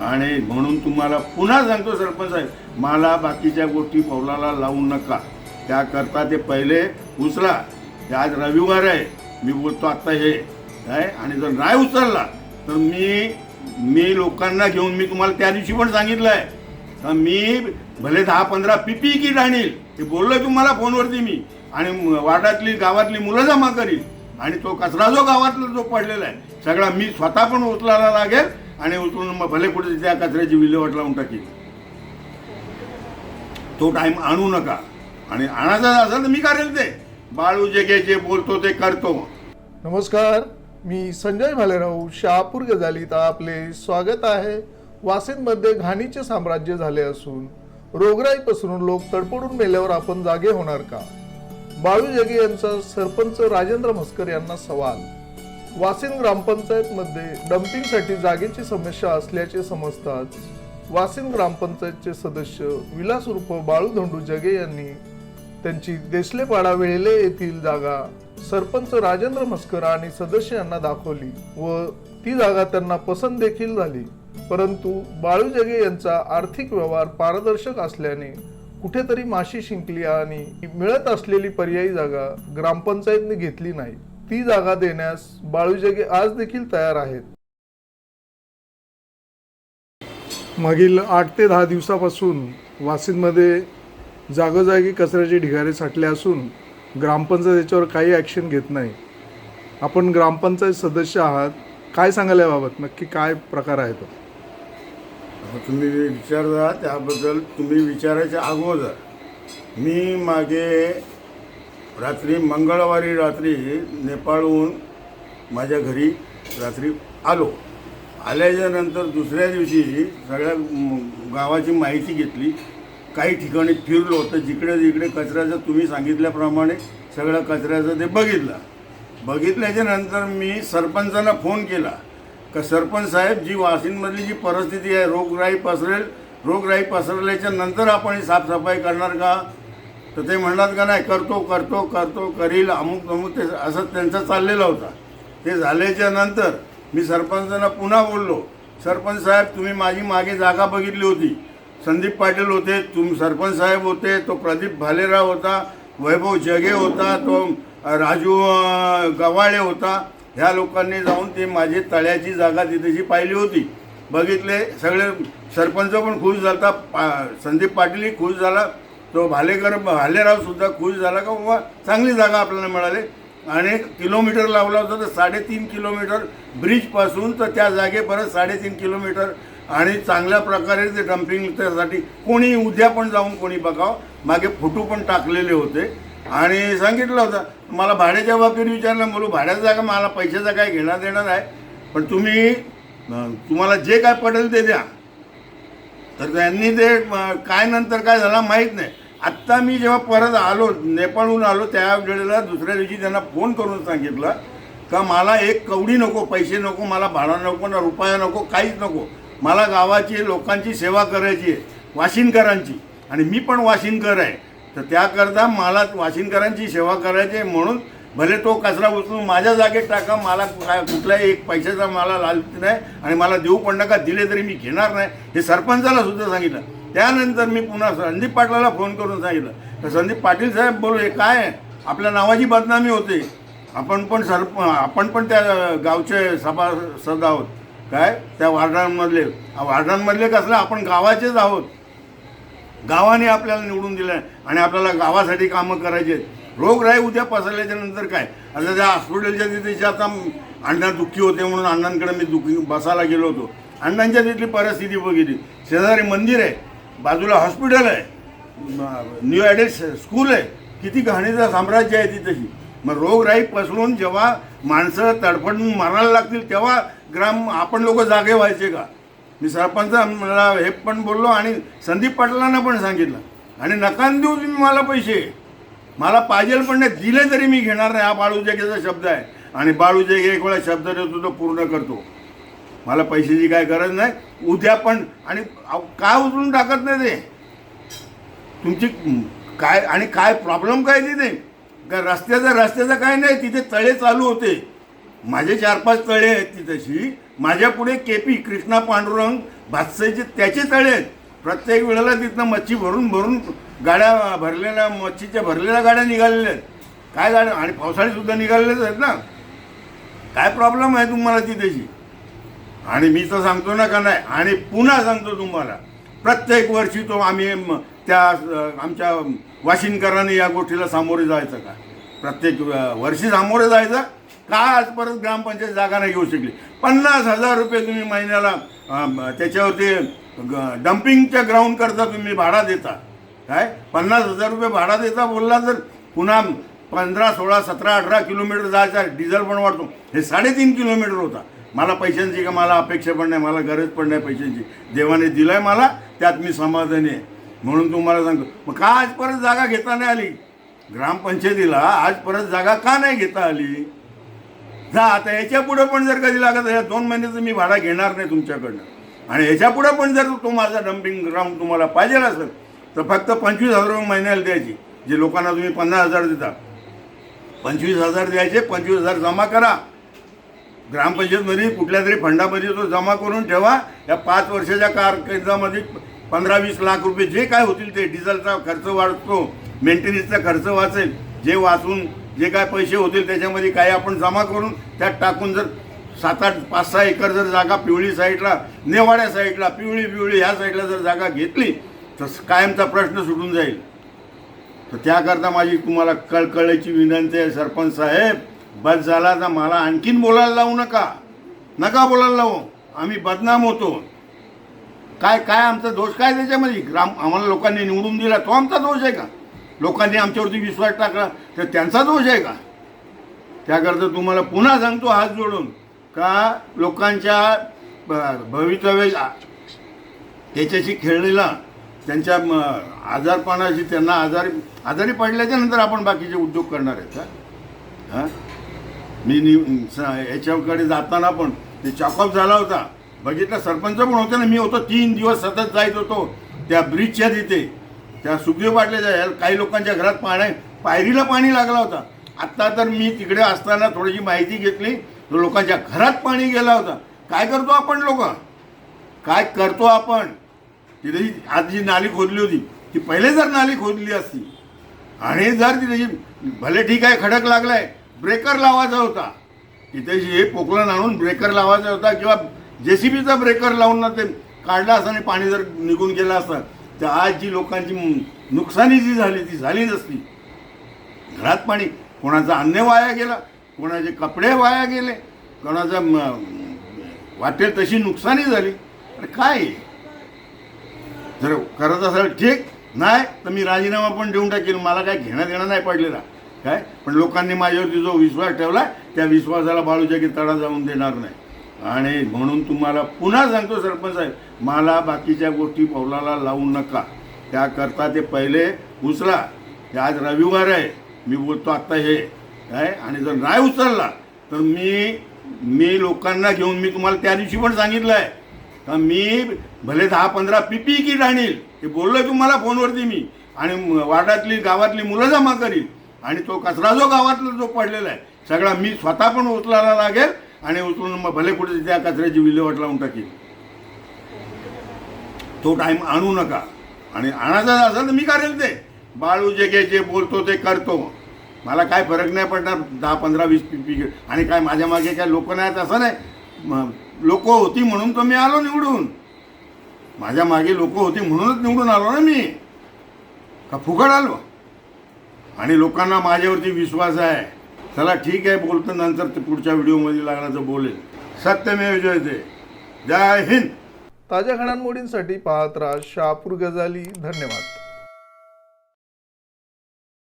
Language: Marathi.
आणि म्हणून तुम्हाला पुन्हा सांगतो सरपंच साहेब मला बाकीच्या गोष्टी पौलाला लावू नका. त्याकरता ते पहिले उचला. ते आज रविवार आहे. मी बोलतो आत्ता हे काय आणि जर नाही उचलला तर मी मी लोकांना घेऊन मी तुम्हाला त्या दिवशी पण सांगितलं आहे तर मी भले दहा पंधरा पीपी किट आणील ते बोललो तुम्हाला फोनवरती मी. आणि वार्डातली गावातली मुलं जमा करील. आणि तो कचरा जो गावातला जो पडलेला आहे सगळा मी स्वतः पण उचलायला लागेल. आणि उचलून मग भले कुठे त्या कचऱ्याची विल्हेवाट लावून टाकील तो टाइम आणू नका. आणि आणायचा असेल तर मी करेल ते. बाळू जे जे जे बोलतो ते करतो. नमस्कार. मी संजय भालेराव शहापूर गजालीत आपले स्वागत आहे. वासिंदमध्ये घाणीचे साम्राज्य झाले असून रोगराई पसरून लोक तडपडून मेल्यावर आपण जागे होणार का? बाळू जगे यांचा सरपंच राजेंद्र म्हस्कर यांना सवाल. वासिंद ग्रामपंचायतमध्ये डम्पिंगसाठी जागेची समस्या असल्याचे समजताच वासिंद ग्रामपंचायतचे सदस्य विलास उर्फ बाळू धोंडू जगे यांनी त्यांची देसलेपाडा वेळेले येथील जागा सरपंच राजेंद्र मस्कर आणि सदस्य यांना दाखवली व ती जागा त्यांना पसंत देखील झाली. परंतु बाळू जगे यांचा आर्थिक व्यवहार पारदर्शक असल्याने कुठेतरी माशी शिंकली आणि मिळत असलेली पर्यायी जागा ग्रामपंचायतने घेतली नाही. ती जागा देण्यास बाळूजगे आज देखील तयार आहेत. मागील आठ ते दहा दिवसापासून वाशिंदमध्ये जागोजागी कचऱ्याचे ढिगारे साठले असून ग्रामपंचायत याच्यावर काही ॲक्शन घेत नाही. आपण ग्रामपंचायत सदस्य आहात. काय सांगाल याबाबत? नक्की काय प्रकार आहे तो तुम्ही विचारता त्याबद्दल तुम्ही विचारायच्या अगोदर मी मागे रात्री मंगळवारी रात्री नेपाळहून माझ्या घरी रात्री आलो. आल्याच्यानंतर दुसऱ्या दिवशी सगळ्या गावाची माहिती घेतली. काही ठिकाणी फिरलो तर जिकडे जिकडे कचऱ्याचं तुम्ही सांगितल्याप्रमाणे सगळ्या कचऱ्याचं ते बघितलं. बघितल्याच्या नंतर मी सरपंचांना फोन केला. का सरपंच साहेब जी वाशिंदमधली जी परिस्थिती आहे रोगराई पसरेल रोगराई पसरल्याच्या नंतर आपण ही साफसफाई करणार का? तर ते म्हणतात का नाही करतो करतो करतो करील अमुक अमुक ते असं त्यांचं चाललेला होता. ते झाल्याच्यानंतर मी सरपंचांना पुन्हा बोललो सरपंच साहेब तुम्ही माझी मागे जागा बघितली होती. संदीप पाटील होते तुम सरपंच साहेब होते तो प्रदीप भालेराव होता वैभव जगे होता तो राजू गवाळे होता. ह्या लोकांनी जाऊन ते माझी तळ्याची जागा तिथेची पाहिली होती. बघितले सगळे सरपंच पण खुश झाला पा संदीप पाटीलही खुश झाला. तो भालेकर भालेराव सुद्धा खुश झाला का बाबा चांगली जागा आपल्याला मिळाली. आणि किलोमीटर लावला होता तर साडेतीन किलोमीटर ब्रिजपासून तर त्या जागेपर्यंत साडेतीन किलोमीटर. आणि चांगल्या प्रकारे ते डम्पिंग त्यासाठी कोणी उद्या पण जाऊन कोणी बघावं. मागे फोटो पण टाकलेले होते. आणि सांगितलं होतं मला भाड्याच्या बाबतीत विचारलं बोलू भाड्याचा जागा मला पैशाचा काय घेणार देणार आहे. पण तुम्ही तुम्हाला जे काय पडेल ते द्या. तर त्यांनी ते काय नंतर काय झाला माहीत नाही. आत्ता मी जेव्हा परत आलो नेपाळहून आलो त्या वेळेला दुसऱ्या दिवशी त्यांना फोन करून सांगितलं का मला एक कवडी नको पैसे नको मला भाडा नको ना रुपया नको काहीच नको. मला गावाची लोकांची सेवा करायची आहे वाशिनकरांची आणि मी पण वाशिनकर आहे. तर त्याकरता मला वाशिनकरांची सेवा करायची आहे म्हणून भले तो कचरा उचलून माझ्या जागेत टाका मला काय कुठलाही एक पैशाचा मला लालच नाही आणि मला देऊ पण नका दिले तरी मी घेणार नाही. हे सरपंचाला सुद्धा सांगितलं. त्यानंतर मी पुन्हा संदीप पाटलाला फोन करून सांगितलं तर संदीप पाटील साहेब बोलू हे काय आपल्या नावाची बदनामी होते. आपण पण सरप आपण पण त्या गावचे सभासद आहोत. काय? त्या वार्डांमधले. वार्डांमधले कसलं? आपण गावाचेच आहोत. गावाने आपल्याला निवडून दिलं आणि आपल्याला गावासाठी कामं करायची आहेत रोगराई उद्या पसरल्याच्या नंतर काय? आता त्या हॉस्पिटलच्या तिथे आता अण्णा दुःखी होते म्हणून अण्णांकडे मी दुःखी बसायला गेलो होतो. अण्णांच्या तिथली परिस्थिती बघितली. शेजारी मंदिर आहे. बाजूला हॉस्पिटल आहे. न्यू ॲडेड स्कूल आहे. किती घाणीचं साम्राज्य आहे तिथेची मग रोगराई पसरून जेव्हा माणसं तडफडून मारायला लागतील तेव्हा ग्राम आपण लोक जागे व्हायचे का? मी सरपंच मला हे पण बोललो आणि संदीप पाटलांना पण सांगितलं. आणि नकान देऊ तुम्ही मला पैसे. मला पाहिजे पण नाही दिले तरी मी घेणार नाही. हा बाळूजेगेचा शब्द आहे. आणि बाळूजेगे एक वेळा शब्द देतो तो पूर्ण करतो. मला पैशाची काय गरज नाही. उद्या पण आणि काय उचलून टाकत नाही ते? तुमची काय आणि काय प्रॉब्लेम काय तिथे? का रस्त्याचा रस्त्याचा काय नाही तिथे तळे चालू होते. माझे चार पाच तळे आहेत तिथेशी. माझ्या पुढे केपी कृष्णा पांडुरंग भातसाईचे त्याचे तळे आहेत. प्रत्येक वेळेला तिथनं मच्छी भरून भरून गाड्या भरलेल्या मच्छीच्या भरलेल्या गाड्या निघालेल्या आहेत. काय गाड्या? आणि पावसाळीसुद्धा निघालेलेच आहेत ना? काय प्रॉब्लेम आहे तुम्हाला तिथेशी? आणि मी तर सांगतो ना का नाही आणि पुन्हा सांगतो तुम्हाला प्रत्येक वर्षी तो आम्ही त्या आमच्या वाशिनकरांनी या गोष्टीला सामोरे जायचं का? प्रत्येक वर्षी सामोरे जायचं का आज परत ग्रामपंचायत जागा नाही घेऊ शकली? पन्नास हजार रुपये तुम्ही महिन्याला त्याच्यावरती ग- डम्पिंगच्या ग्राउंड करता तुम्ही भाडा देता. काय? पन्नास हजार रुपये भाडा देता बोलला तर पुन्हा पंधरा सोळा सतरा अठरा किलोमीटर जायचा डिझेल पण वाढतो. हे साडेतीन किलोमीटर होता. मला पैशांची का मला अपेक्षा पण नाही मला गरज पण नाही पैशांची. देवाने दिलंय मला त्यात मी समाधानी आहे. म्हणून तुम्हाला सांगतो मग का आजपर्यंत जागा घेता नाही आली? ग्रामपंचायतीला आजपर्यंत जागा का नाही घेता आली? जा आता याच्या पुढं पण जर कधी लागत या दोन महिन्याचं मी भाडा घेणार नाही तुमच्याकडनं. आणि याच्या पुढं पण जर तो माझा डम्पिंग ग्राउंड तुम्हाला पाहिजे असेल तर फक्त पंचवीस हजार रुपये महिन्याला द्यायची जे लोकांना तुम्ही पन्नास हजार देता. पंचवीस हजार द्यायचे पंचवीस हजार जमा करा. ग्रामपंचायतमध्ये कुठल्या तरी फंडामध्ये तो जमा करून ठेवा. या पाच वर्षाच्या कारकिर्दामध्ये पंधरा वीस लाख रुपये जे काय होतील ते डिझेलचा खर्च वाढतो मेंटेनन्सचा खर्च वाचेल जे वाचून जे काय पैसे होतील त्याच्यामध्ये काही आपण जमा करून त्यात टाकून जर सात आठ पाच सहा एकर जर जागा पिवळी साईडला नेवाड्या साईडला पिवळी पिवळी ह्या साईडला जर जागा घेतली तर कायमचा प्रश्न सुटून जाईल. तर त्याकरता माझी तुम्हाला कळकळायची विनंती आहे सरपंच साहेब. बस झाला तर मला आणखीन बोलायला लावू नका. नका बोलायला लावू. आम्ही बदनाम होतो. काय काय आमचा दोष काय त्याच्यामध्ये? ग्राम आम्हाला लोकांनी निवडून दिला. तो आमचा दोष आहे का? लोकांनी आमच्यावरती विश्वास टाकला तर त्यांचा दोष आहे का? त्याकरता तुम्हाला पुन्हा सांगतो हात जोडून का लोकांच्या भवितव्य त्याच्याशी खेळलेला त्यांच्या म, आजारपणाशी त्यांना आजारी आजारी पडल्याच्या नंतर आपण बाकीचे उद्योग करणार आहेत का? हां? मी याच्याकडे जाताना पण ते चॉकअप झाला होता. बघितलं? सरपंच पण होते ना. मी होतो तीन दिवस सतत जायत होतो. त्या ब्रिजच्या तिथे. त्या सुखदेव पाटल्याच्या काही लोकांच्या घरात पाण्या पायरीला पाणी लागला होता. आत्ता तर मी तिकडे असताना थोडीशी माहिती घेतली. तर लोकांच्या घरात पाणी गेला होता. काय करतो आपण लोक? काय करतो आपण? तिथे जी- आज जी नाली खोदली होती ती पहिले जर नाली खोदली असती आणि जर तिथे जी भले ठीक आहे खडक लागलाय ब्रेकर लावायचा होता. तिथे जे पोकलन आणून ब्रेकर लावायचा होता किंवा जे सी बीचा ब्रेकर लावून ना ते काढला असता आणि पाणी जर निघून गेलं असतं तर आज जी लोकांची नुकसानी जी झाली ती झाली नसती. घरात पाणी कोणाचा अन्न वाया गेला कोणाचे कपडे वाया गेले कोणाचा वाटेल तशी नुकसानी झाली. अरे काय? आहे? जर करत असाल ठीक नाही तर मी राजीनामा पण देऊन टाकेल मला काय घेणं देणं नाही पडलेला. काय? पण लोकांनी माझ्यावरती जो विश्वास ठेवला त्या विश्वासाला बाळूजागी तडा जाऊन देणार नाही. आणि म्हणून तुम्हाला पुन्हा सांगतो सरपंच साहेब मला बाकीच्या गोष्टी पौलाला लावू नका. त्याकरता ते पहिले उचला. ते आज रविवार आहे. मी बोलतो आत्ता हे. काय? आणि जर नाही उचलला तर मी मी लोकांना घेऊन मी तुम्हाला त्या दिवशी पण सांगितलं आहे का मी भले दहा पंधरा पीपी किट आणील हे बोललो तुम्हाला फोनवरती मी. आणि म- वार्डातली गावातली मुलं जमा करील. आणि तो कचरा जो गावातला जो पडलेला आहे सगळा मी स्वतः पण उचलायला लागेल आणि उचलून मग भले कुठे त्या कचऱ्याची विल्हेवाट लावून टाकील तो टाईम आणू नका. आणि आणायचा असेल तर मी करेल ते. बाळू जे घ्यायचे जे बोलतो ते करतो. मला काय फरक नाही पडणार दहा पंधरा वीस पी आणि काय माझ्या मागे काय लोक नाहीत असं नाही. लोक होती म्हणून तर मी आलो निवडून. माझ्या मागे लोक होती म्हणूनच निवडून आलो ना मी. का फुकट आलो? आणि लोकांना माझ्यावरती विश्वास आहे. चला ठीक आहे बोलतो नंतर ते पुढच्या व्हिडिओमध्ये लागण्याचं बोलेल. सत्यमेव जयते जय हिंद. ताज्या घडामोडींसाठी पाहत राहा शहापूर गजाली धन्यवाद.